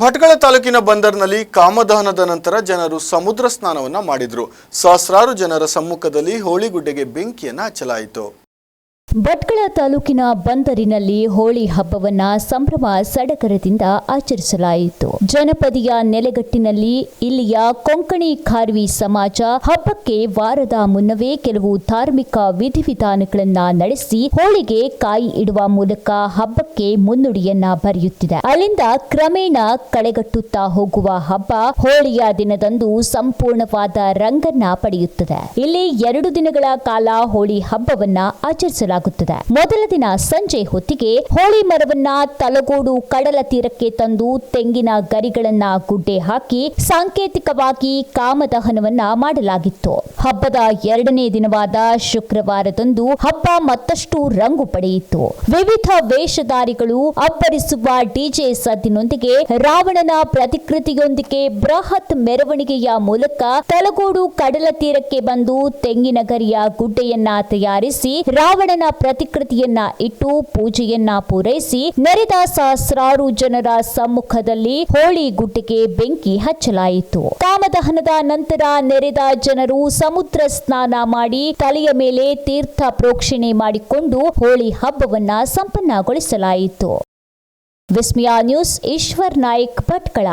ಭಟ್ಕಳ ತಾಲೂಕಿನ ಬಂದರ್ನಲ್ಲಿ ಕಾಮದಹನದ ನಂತರ ಜನರು ಸಮುದ್ರ ಸ್ನಾನವನ್ನು ಮಾಡಿದ್ರು. ಸಹಸ್ರಾರು ಜನರ ಸಮ್ಮುಖದಲ್ಲಿ ಹೋಳಿಗುಡ್ಡೆಗೆ ಬೆಂಕಿಯನ್ನು ಹಚ್ಚಲಾಯಿತು. ಭಟ್ಕಳ ತಾಲೂಕಿನ ಬಂದರಿನಲ್ಲಿ ಹೋಳಿ ಹಬ್ಬವನ್ನ ಸಂಭ್ರಮ ಸಡಗರದಿಂದ ಆಚರಿಸಲಾಯಿತು. ಜನಪದಿಯ ನೆಲೆಗಟ್ಟಿನಲ್ಲಿ ಇಲ್ಲಿಯ ಕೊಂಕಣಿ ಖಾರ್ವಿ ಸಮಾಜ ಹಬ್ಬಕ್ಕೆ ವಾರದ ಮುನ್ನವೇ ಕೆಲವು ಧಾರ್ಮಿಕ ವಿಧಿವಿಧಾನಗಳನ್ನ ನಡೆಸಿ ಹೋಳಿಗೆ ಕಾಯಿ ಇಡುವ ಮೂಲಕ ಹಬ್ಬಕ್ಕೆ ಮುನ್ನುಡಿಯನ್ನ ಬರೆಯುತ್ತಿದೆ. ಅಲ್ಲಿಂದ ಕ್ರಮೇಣ ಕಳೆಗಟ್ಟುತ್ತಾ ಹೋಗುವ ಹಬ್ಬ ಹೋಳಿಯ ದಿನದಂದು ಸಂಪೂರ್ಣವಾದ ರಂಗನ್ನ ಪಡೆಯುತ್ತದೆ. ಇಲ್ಲಿ ಎರಡು ದಿನಗಳ ಕಾಲ ಹೋಳಿ ಹಬ್ಬವನ್ನ ಆಚರಿಸಲಾಗುತ್ತದೆ. ಮೊದಲ ದಿನ ಸಂಜೆ ಹೊತ್ತಿಗೆ ಹೋಳಿ ಮರವನ್ನ ತಲಗೋಡು ಕಡಲ ತೀರಕ್ಕೆ ತಂದು ತೆಂಗಿನ ಗರಿಗಳನ್ನ ಗುಡ್ಡೆ ಹಾಕಿ ಸಾಂಕೇತಿಕವಾಗಿ ಕಾಮದಹನವನ್ನ ಮಾಡಲಾಗಿತ್ತು. ಹಬ್ಬದ ಎರಡನೇ ದಿನವಾದ ಶುಕ್ರವಾರದಂದು ಹಬ್ಬ ಮತ್ತಷ್ಟು ರಂಗು ಪಡೆಯಿತು. ವಿವಿಧ ವೇಷಧಾರಿಗಳು ಅಬ್ಬರಿಸುವ ಡಿಜೆ ಸದ್ದಿನೊಂದಿಗೆ ರಾವಣನ ಪ್ರತಿಕೃತಿಯೊಂದಿಗೆ ಬೃಹತ್ ಮೆರವಣಿಗೆಯ ಮೂಲಕ ತಲಗೋಡು ಕಡಲ ತೀರಕ್ಕೆ ಬಂದು ತೆಂಗಿನ ಗರಿಯ ಗುಡ್ಡೆಯನ್ನ ತಯಾರಿಸಿ ರಾವಣನ ಪ್ರತಿಕೃತಿಯನ್ನ ಇಟ್ಟು ಪೂಜೆಯನ್ನ ಪೂರೈಸಿ ನೆರೆದ ಸಹಸ್ರಾರು ಜನರ ಸಮ್ಮುಖದಲ್ಲಿ ಹೋಳಿ ಗುಟ್ಟಿಗೆ ಬೆಂಕಿ ಹಚ್ಚಲಾಯಿತು. ಕಾಮದಹನದ ನಂತರ ನೆರೆದ ಜನರು ಸಮುದ್ರ ಸ್ನಾನ ಮಾಡಿ ತಲೆಯ ಮೇಲೆ ತೀರ್ಥ ಪ್ರೋಕ್ಷಣೆ ಮಾಡಿಕೊಂಡು ಹೋಳಿ ಹಬ್ಬವನ್ನ ಸಂಪನ್ನಗೊಳಿಸಲಾಯಿತು. ವಿಸ್ಮಯ ನ್ಯೂಸ್, ಈಶ್ವರ್ ನಾಯ್ಕ್, ಭಟ್ಕಳ.